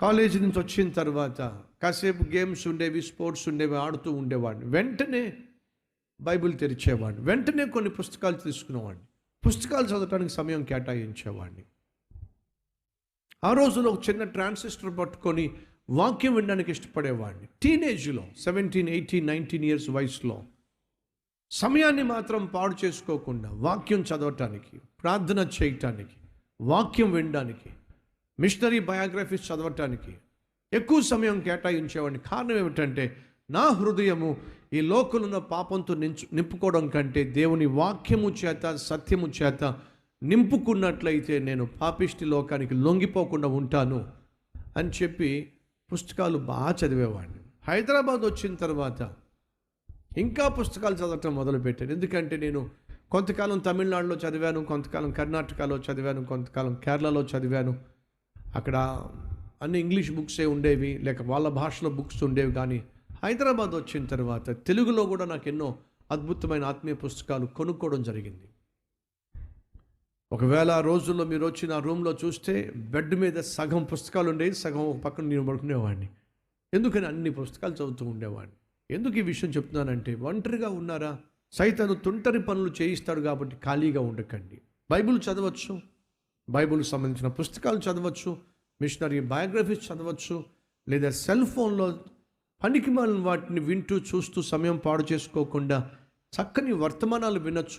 College నుంచి వచ్చిన తర్వాత కాసేపు గేమ్స్ ఉండేవి స్పోర్ట్స్ ఉండేవి ఆడుతూ ఉండేవాడిని. వెంటనే బైబిల్ తెరిచేవాడిని. వెంటనే కొన్ని పుస్తకాలు తీసుకునేవాడిని. పుస్తకాలు చదవటానికి సమయం కేటాయించేవాడిని. ఆ రోజులో ఒక చిన్న ట్రాన్సిస్టర్ పట్టుకొని వాక్యం వినడానికి ఇష్టపడేవాడిని. టీనేజ్లో సెవెంటీన్ ఎయిటీన్ నైన్టీన్ ఇయర్స్ వయసులో. సమయాన్ని మాత్రం పాడు చేసుకోకుండా వాక్యం చదవటానికి ప్రార్థన చేయటానికి వాక్యం వినడానికి మిషనరీ బయోగ్రఫీస్ చదవటానికి ఎక్కువ సమయం కేటాయించేవాడిని. కారణం ఏమిటంటే నా హృదయము ఈ లోకలున్న పాపంతో నించు నింపుకోవడం కంటే దేవుని వాక్యము చేత సత్యము చేత నింపుకున్నట్లయితే నేను పాపిష్టి లోకానికి లొంగిపోకుండా ఉంటాను అని చెప్పి పుస్తకాలు బాగా చదివేవాడిని. హైదరాబాద్ వచ్చిన తర్వాత ఇంకా పుస్తకాలు చదవటం మొదలుపెట్టాను. ఎందుకంటే నేను కొంతకాలం తమిళనాడులో చదివాను కొంతకాలం కర్ణాటకలో చదివాను కొంతకాలం కేరళలో చదివాను. అక్కడ అన్ని ఇంగ్లీష్ బుక్సే ఉండేవి లేక వాళ్ళ భాషలో బుక్స్ ఉండేవి కానీ హైదరాబాద్ వచ్చిన తర్వాత తెలుగులో కూడా నాకు ఎన్నో అద్భుతమైన ఆత్మీయ పుస్తకాలు కొనుక్కోవడం జరిగింది. ఒకవేళ ఆ రోజుల్లో మీరు వచ్చి నా రూమ్లో చూస్తే బెడ్ మీద సగం పుస్తకాలు ఉండేవి సగం ఒక పక్కన నేను పడుకునేవాడిని. ఎందుకని అన్ని పుస్తకాలు చదువుతూ ఉండేవాడిని? ఎందుకు ఈ విషయం చెప్తున్నానంటే ఒంటరిగా ఉన్నారా? సైతను తుంటరి పనులు చేయిస్తాడు కాబట్టి ఖాళీగా ఉండకండి. బైబిల్ చదవచ్చు? బైబిల్ సంబంధించిన పుస్తకాలు చదవచ్చు మిషనరీ బయోగ్రఫీస్ చదవచ్చు లేదా సెల్ ఫోన్లో పనికి వాటిని వింటూ చూస్తూ సమయం పాడు చేసుకోకుండా చక్కని వర్తమానాలు వినొచ్చు.